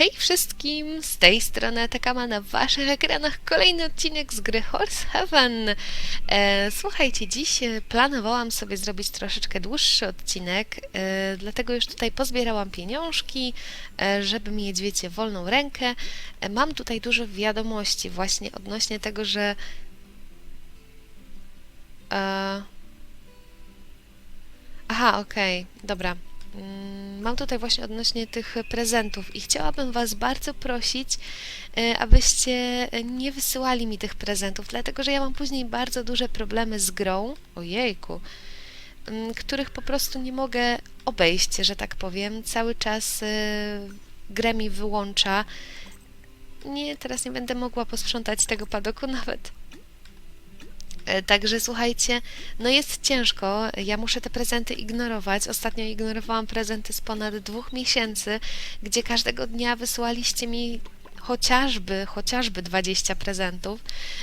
Hej wszystkim, z tej strony Atakama na waszych ekranach kolejny odcinek z gry Horse Heaven. E, słuchajcie, dziś e, planowałam sobie zrobić troszeczkę dłuższy odcinek, e, dlatego już tutaj pozbierałam pieniążki, e, żeby mieć, wiecie, wolną rękę. E, mam tutaj dużo wiadomości właśnie odnośnie tego, że... E, aha, okej, dobra. Mm, Mam tutaj właśnie odnośnie tych prezentów i chciałabym Was bardzo prosić, e, abyście nie wysyłali mi tych prezentów, dlatego że ja mam później bardzo duże problemy z grą, ojejku, których po prostu nie mogę obejść, że tak powiem. Cały czas e, grę mi wyłącza. Nie, teraz nie będę mogła posprzątać tego padoku nawet. E, Także słuchajcie, no jest ciężko. Ja muszę te prezenty ignorować. Ostatnio ignorowałam prezenty z ponad dwóch miesięcy, gdzie każdego dnia wysyłaliście mi chociażby, chociażby 20 prezentów,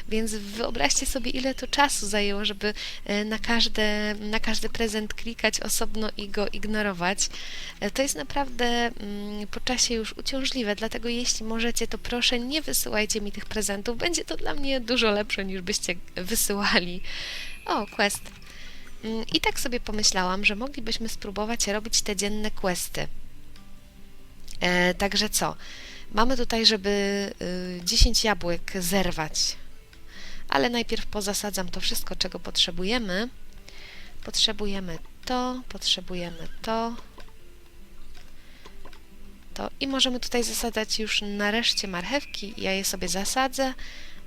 więc wyobraźcie sobie, ile to czasu zajęło, żeby e, na, każde, na każdy prezent klikać osobno i go ignorować. E, To jest naprawdę mm, po czasie już uciążliwe, dlatego jeśli możecie, to proszę nie wysyłajcie mi tych prezentów. Będzie to dla mnie dużo lepsze niż byście wysyłali. O, quest. Mm, I tak sobie pomyślałam, że moglibyśmy spróbować robić te dzienne questy. E, także co? Mamy tutaj, żeby y, 10 jabłek zerwać, ale najpierw pozasadzam to wszystko, czego potrzebujemy. Potrzebujemy to, potrzebujemy to, to i możemy tutaj zasadzać już nareszcie marchewki. Ja je sobie zasadzę,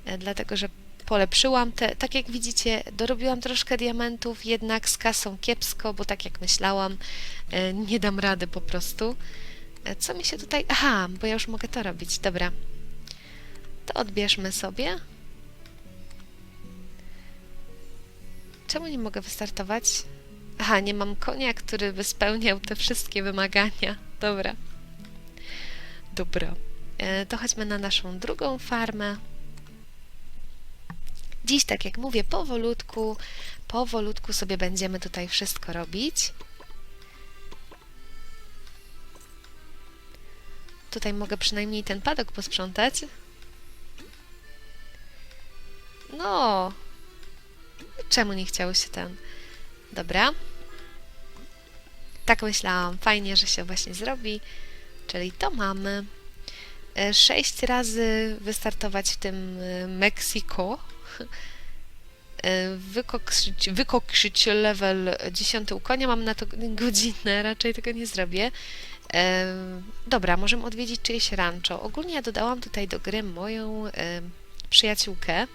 e, dlatego że polepszyłam te, tak jak widzicie, dorobiłam troszkę diamentów, jednak z kasą kiepsko, bo tak jak myślałam, e, nie dam rady po prostu. E, Co mi się tutaj... Aha, bo ja już mogę to robić. Dobra. To odbierzmy sobie. Czemu nie mogę wystartować? Aha, nie mam konia, który by spełniał te wszystkie wymagania. Dobra. Dobra. E, To chodźmy na naszą drugą farmę. Dziś, tak jak mówię, powolutku, powolutku sobie będziemy tutaj wszystko robić. Tutaj mogę przynajmniej ten padok posprzątać. No. Czemu nie chciało się ten? Dobra. Tak myślałam. Fajnie, że się właśnie zrobi. Czyli to mamy. E, Sześć razy wystartować w tym e, Mexico. E, Wykokszyć, wykokszyć level 10 u konia. Mam na to godzinę. Raczej tego nie zrobię. Dobra, możemy odwiedzić czyjeś rancho. Ogólnie ja dodałam tutaj do gry moją przyjaciółkę,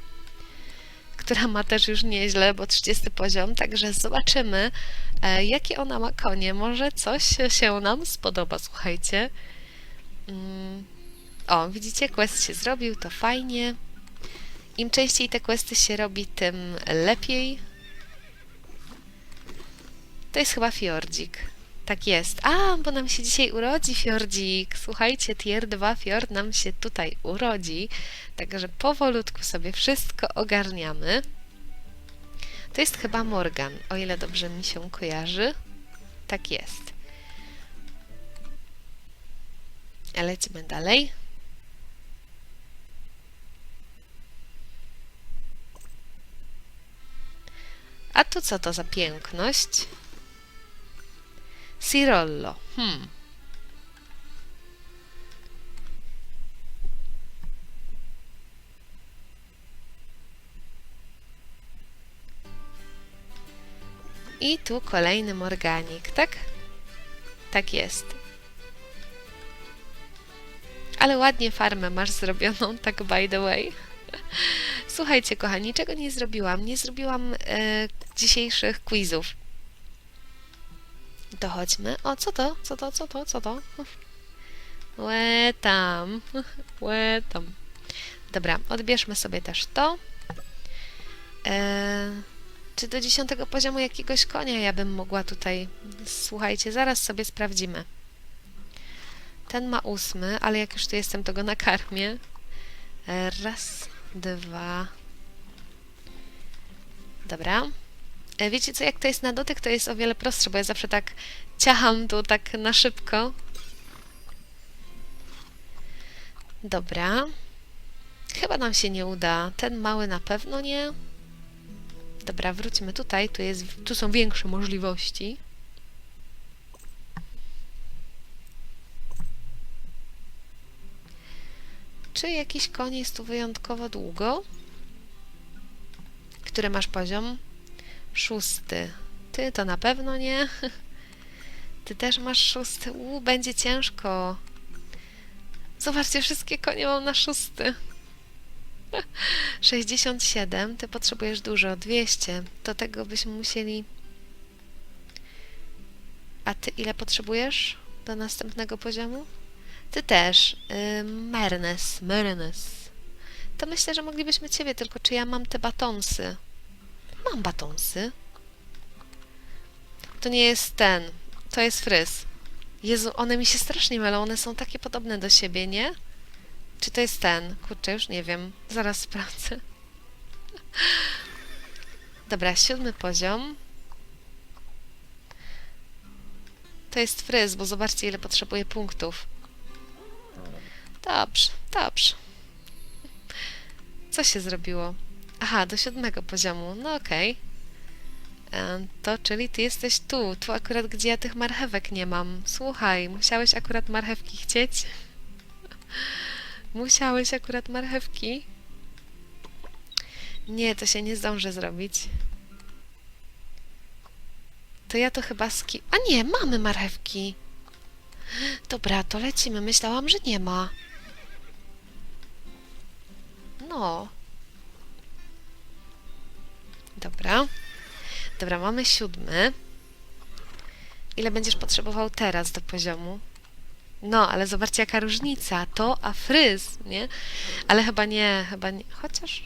która ma też już nieźle, bo 30 poziom, także zobaczymy, e, jakie ona ma konie. Może coś się nam spodoba, słuchajcie. Mm, O, widzicie, quest się zrobił, to fajnie. Im częściej te questy się robi, tym lepiej. To jest chyba fiordzik. Tak jest. A, bo nam się dzisiaj urodzi fiordzik. Słuchajcie, tier 2 fiord nam się tutaj urodzi. Także powolutku sobie wszystko ogarniamy. To jest chyba Morgan, o ile dobrze mi się kojarzy. Tak jest. Lecimy dalej. A tu co to za piękność? Cirollo. Hmm. I tu kolejny morganik, tak? Tak jest. Ale ładnie farmę masz zrobioną, tak by the way. Słuchajcie, kochani, czego nie zrobiłam? Nie zrobiłam e, dzisiejszych quizów. To chodźmy. O, co to? Co to? Co to? Co to? Łe tam. Łe tam. Dobra, odbierzmy sobie też to. E, czy do dziesiątego poziomu jakiegoś konia ja bym mogła tutaj... Słuchajcie, zaraz sobie sprawdzimy. Ten ma ósmy, ale jak już tu jestem, to go nakarmię. Raz, dwa... Dobra. E, Wiecie co, jak to jest na dotyk, to jest o wiele prostsze, bo ja zawsze tak ciacham tu tak na szybko. Dobra. Chyba nam się nie uda. Ten mały na pewno nie. Dobra, wróćmy tutaj. Tu, jest, tu są większe możliwości. Czy jakiś koń jest tu wyjątkowo długo? Który masz poziom? Szósty. Ty to na pewno nie. Ty też masz szósty. U, będzie ciężko. Zobaczcie, wszystkie konie mam na szósty. 67, ty potrzebujesz dużo, 200. Do tego byśmy musieli... A ty ile potrzebujesz do następnego poziomu? Ty też. Yy, Mernes, Mernes. To myślę, że moglibyśmy ciebie, tylko czy ja mam te batonsy? Mam batonsy. To nie jest ten. To jest fryz. Jezu, one mi się strasznie mylą. One są takie podobne do siebie, nie? Czy to jest ten? Kurczę, już nie wiem. Zaraz sprawdzę. Dobra, siódmy poziom. To jest fryz, bo zobaczcie, ile potrzebuje punktów. Dobrze, dobrze. Co się zrobiło? Aha, do siódmego poziomu. No okej. E, To, czyli ty jesteś tu, tu akurat, gdzie ja tych marchewek nie mam. Słuchaj, musiałeś akurat marchewki chcieć? Musiałeś akurat marchewki? Nie, to się nie zdąży zrobić. To ja to chyba ski... A nie, mamy marchewki. Dobra, to lecimy. Myślałam, że nie ma. No. Dobra. Dobra, mamy siódmy. Ile będziesz potrzebował teraz do poziomu? No, ale zobaczcie, jaka różnica. To, a fryz, nie? Ale chyba nie, chyba nie. Chociaż...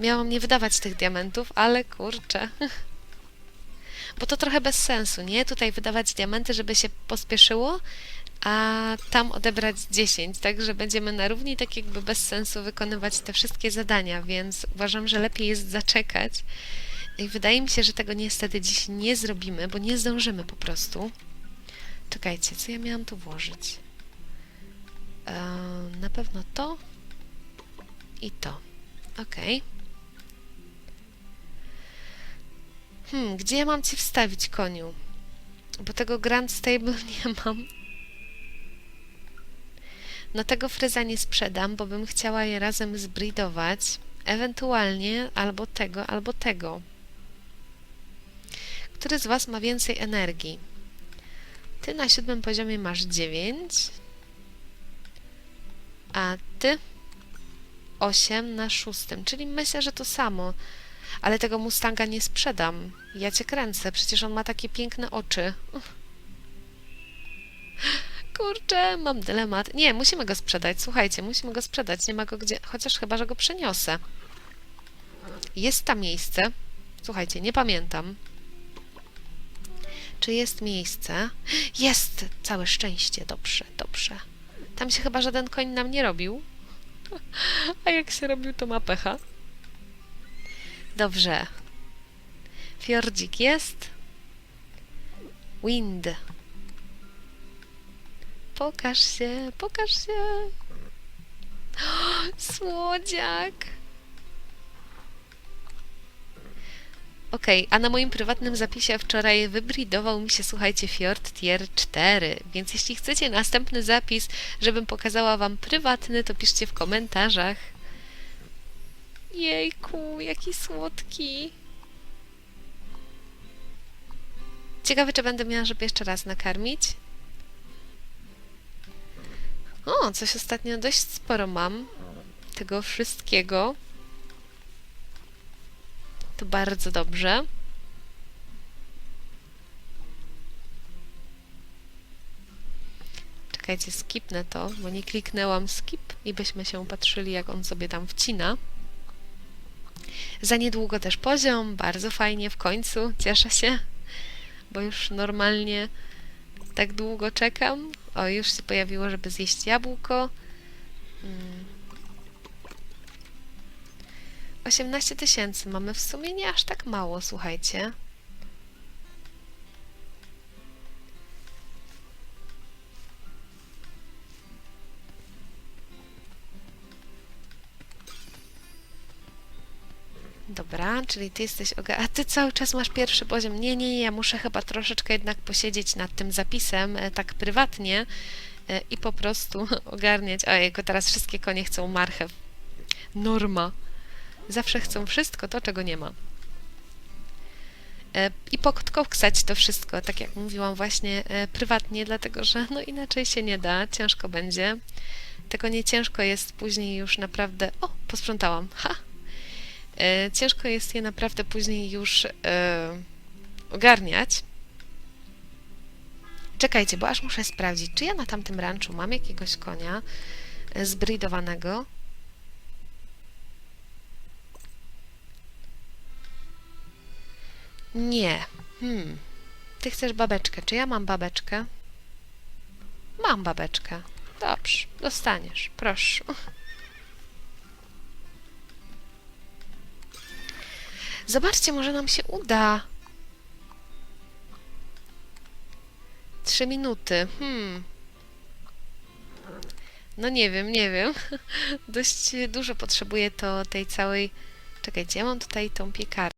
Miałam nie wydawać tych diamentów, ale kurczę. Bo to trochę bez sensu, nie? Tutaj wydawać diamenty, żeby się pospieszyło, a tam odebrać 10, także będziemy na równi, tak jakby bez sensu wykonywać te wszystkie zadania, więc uważam, że lepiej jest zaczekać. I wydaje mi się, że tego niestety dziś nie zrobimy, bo nie zdążymy po prostu. Czekajcie, co ja miałam tu włożyć? Na pewno to i to. Ok. Hmm, gdzie ja mam Ci wstawić, koniu? Bo tego Grand Stable nie mam. No tego fryza nie sprzedam, bo bym chciała je razem zbridować. Ewentualnie albo tego, albo tego. Który z Was ma więcej energii? Ty na siódmym poziomie masz 9, a Ty 8 na szóstym, czyli myślę, że to samo. Ale tego Mustanga nie sprzedam. Ja cię kręcę, przecież on ma takie piękne oczy. Kurczę, mam dylemat. Nie, musimy go sprzedać. Słuchajcie, musimy go sprzedać. Nie ma go gdzie, chociaż chyba, że go przeniosę. Jest tam miejsce. Słuchajcie, nie pamiętam. Czy jest miejsce? Jest! Całe szczęście. Dobrze, dobrze. Tam się chyba żaden koń nam nie robił. A jak się robił, to ma pecha. Dobrze. Fiordzik jest. Wind. Pokaż się, pokaż się. Słodziak. Okej, a na moim prywatnym zapisie wczoraj wybridował mi się, słuchajcie, Fjord Tier 4, więc jeśli chcecie następny zapis, żebym pokazała Wam prywatny, to piszcie w komentarzach. Jejku, jaki słodki. Ciekawe, czy będę miała, żeby jeszcze raz nakarmić. O, coś ostatnio dość sporo mam tego wszystkiego. To bardzo dobrze. Czekajcie, skipnę to, bo nie kliknęłam skip i byśmy się patrzyli, jak on sobie tam wcina. Za niedługo też poziom, bardzo fajnie, w końcu, cieszę się, bo już normalnie tak długo czekam. O, już się pojawiło, żeby zjeść jabłko. Mm. 18 tysięcy mamy w sumie nie aż tak mało, słuchajcie. Dobra, czyli ty jesteś oga... A ty cały czas masz pierwszy poziom. Nie, nie, nie, ja muszę chyba troszeczkę jednak posiedzieć nad tym zapisem, e, tak prywatnie e, i po prostu ogarniać. Ojejku, teraz wszystkie konie chcą marchew. Norma. Zawsze chcą wszystko to, czego nie ma. E, I podkoksać to wszystko, tak jak mówiłam właśnie prywatnie, dlatego że no inaczej się nie da, ciężko będzie. Tego nie ciężko jest później już naprawdę... O, posprzątałam. Ha! E, ciężko jest je naprawdę później już e, ogarniać. Czekajcie, bo aż muszę sprawdzić, czy ja na tamtym ranczu mam jakiegoś konia e, zbridowanego. Nie. Hmm. Ty chcesz babeczkę. Czy ja mam babeczkę? Mam babeczkę. Dobrze, dostaniesz. Proszę. Zobaczcie, może nam się uda. Trzy minuty. Hmm. No nie wiem, nie wiem. Dość dużo potrzebuję to tej całej... Czekajcie, ja mam tutaj tą piekarnię.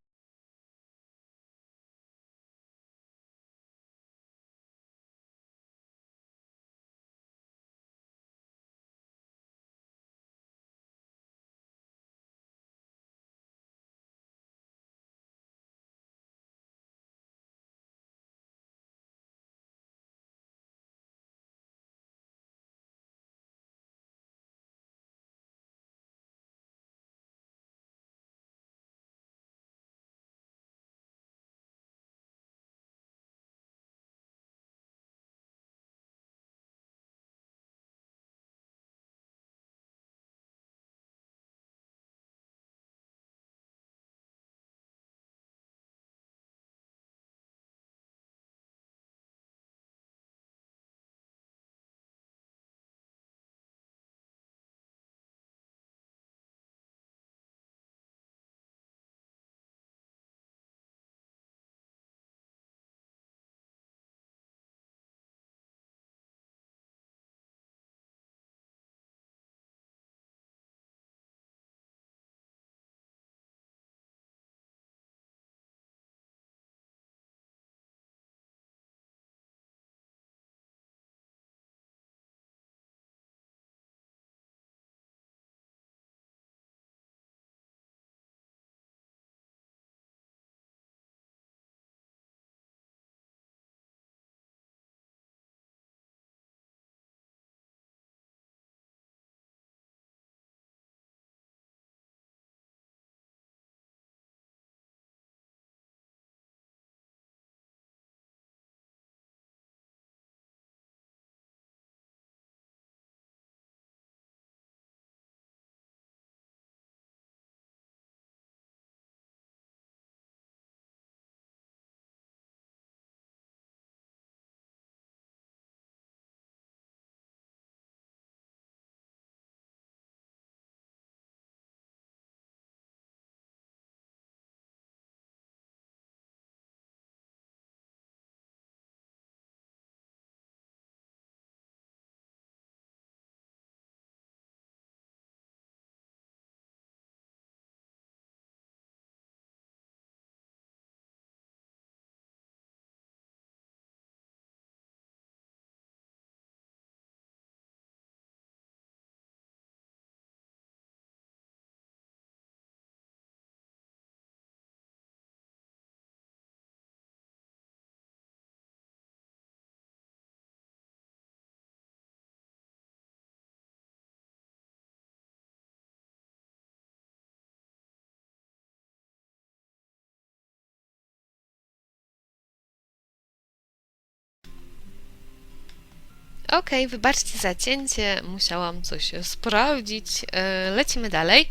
Okej, wybaczcie zacięcie, musiałam coś sprawdzić. E, lecimy dalej.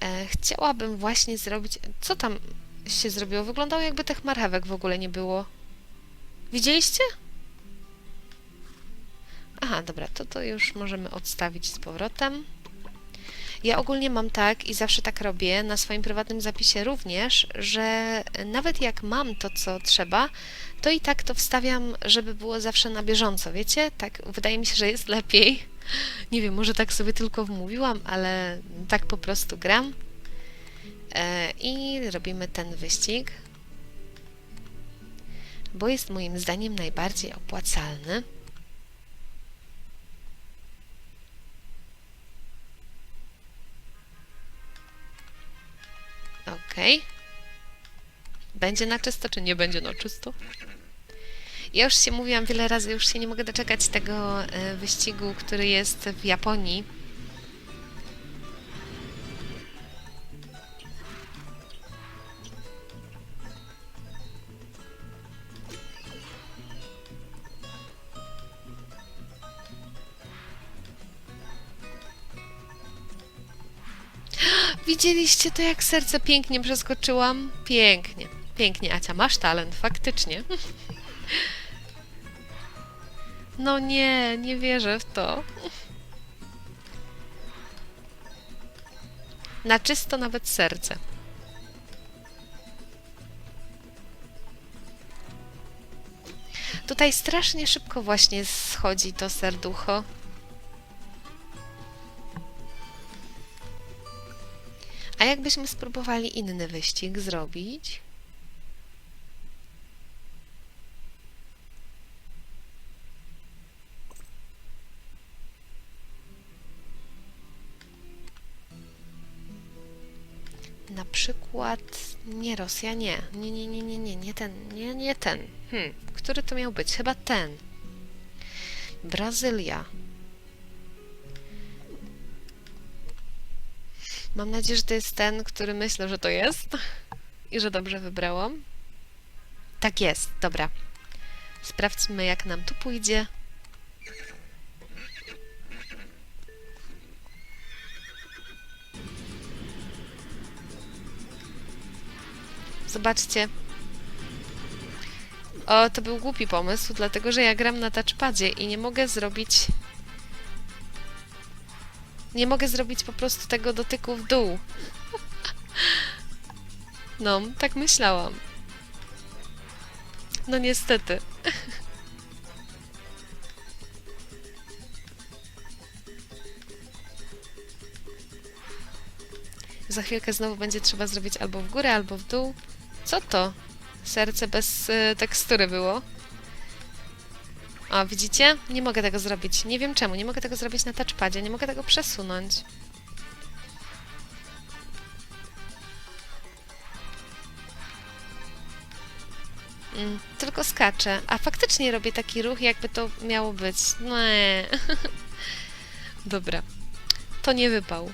E, chciałabym właśnie zrobić... Co tam się zrobiło? Wyglądało jakby tych marchewek w ogóle nie było. Widzieliście? Aha, dobra, to to już możemy odstawić z powrotem. Ja ogólnie mam tak i zawsze tak robię, na swoim prywatnym zapisie również, że nawet jak mam to, co trzeba, to i tak to wstawiam, żeby było zawsze na bieżąco, wiecie? Tak, wydaje mi się, że jest lepiej. Nie wiem, może tak sobie tylko wmówiłam, ale tak po prostu gram. E, I robimy ten wyścig, bo jest moim zdaniem najbardziej opłacalny. Okej. Będzie na czysto, czy nie będzie na czysto? Ja już się mówiłam wiele razy, już się nie mogę doczekać tego e, wyścigu, który jest w Japonii. Widzieliście to, jak serce pięknie przeskoczyłam? Pięknie, pięknie. Acia, masz talent, faktycznie. No nie, nie wierzę w to. Na czysto nawet serce. Tutaj strasznie szybko właśnie schodzi to serducho. A jakbyśmy spróbowali inny wyścig zrobić? Na przykład nie Rosja, nie. Nie, nie, nie, nie, nie, nie ten, nie, nie ten. Hmm, który to miał być? Chyba ten. Brazylia. Mam nadzieję, że to jest ten, który myślę, że to jest i że dobrze wybrałam. Tak jest, dobra. Sprawdźmy, jak nam tu pójdzie. Zobaczcie. O, to był głupi pomysł, dlatego że ja gram na touchpadzie i nie mogę zrobić... Nie mogę zrobić po prostu tego dotyku w dół. No, tak myślałam. No niestety. Za chwilkę znowu będzie trzeba zrobić albo w górę, albo w dół. Co to? Serce bez y, tekstury było. O, widzicie? Nie mogę tego zrobić. Nie wiem czemu. Nie mogę tego zrobić na touchpadzie. Nie mogę tego przesunąć. Mm, tylko skaczę. A faktycznie robię taki ruch, jakby to miało być. Nie. Dobra. To nie wypał.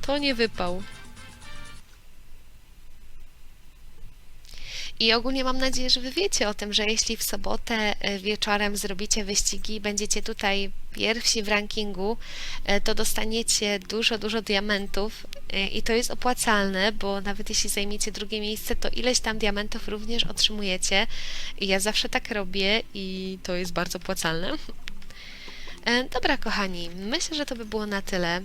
To nie wypał. I ogólnie mam nadzieję, że Wy wiecie o tym, że jeśli w sobotę e, wieczorem zrobicie wyścigi, będziecie tutaj pierwsi w rankingu, e, to dostaniecie dużo, dużo diamentów e, i to jest opłacalne, bo nawet jeśli zajmiecie drugie miejsce, to ileś tam diamentów również otrzymujecie. I ja zawsze tak robię i to jest bardzo opłacalne. E, Dobra, kochani, myślę, że to by było na tyle.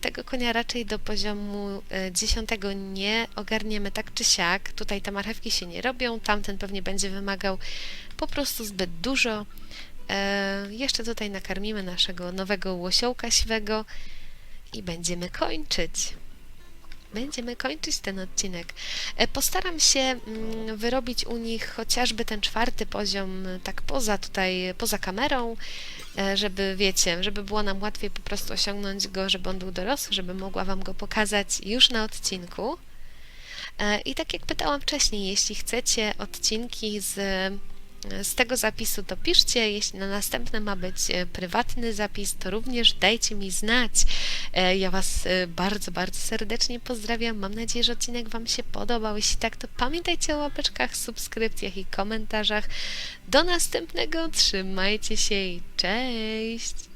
Tego konia raczej do poziomu e, 10 nie ogarniemy tak czy siak. Tutaj te marchewki się nie robią, tamten pewnie będzie wymagał po prostu zbyt dużo. E, Jeszcze tutaj nakarmimy naszego nowego łosiołka siwego i będziemy kończyć. Będziemy kończyć ten odcinek. E, Postaram się mm, wyrobić u nich chociażby ten czwarty poziom, e, tak poza tutaj, poza kamerą, e, żeby, wiecie, żeby było nam łatwiej po prostu osiągnąć go, żeby on był dorosły, żeby mogła Wam go pokazać już na odcinku. E, I tak jak pytałam wcześniej, jeśli chcecie odcinki z, z tego zapisu, to piszcie. Jeśli na następne ma być e, prywatny zapis, to również dajcie mi znać. E, Ja Was e, bardzo, bardzo serdecznie pozdrawiam. Mam nadzieję, że odcinek Wam się podobał. Jeśli tak, to pamiętajcie o łapeczkach, subskrypcjach i komentarzach. Do następnego. Trzymajcie się i cześć!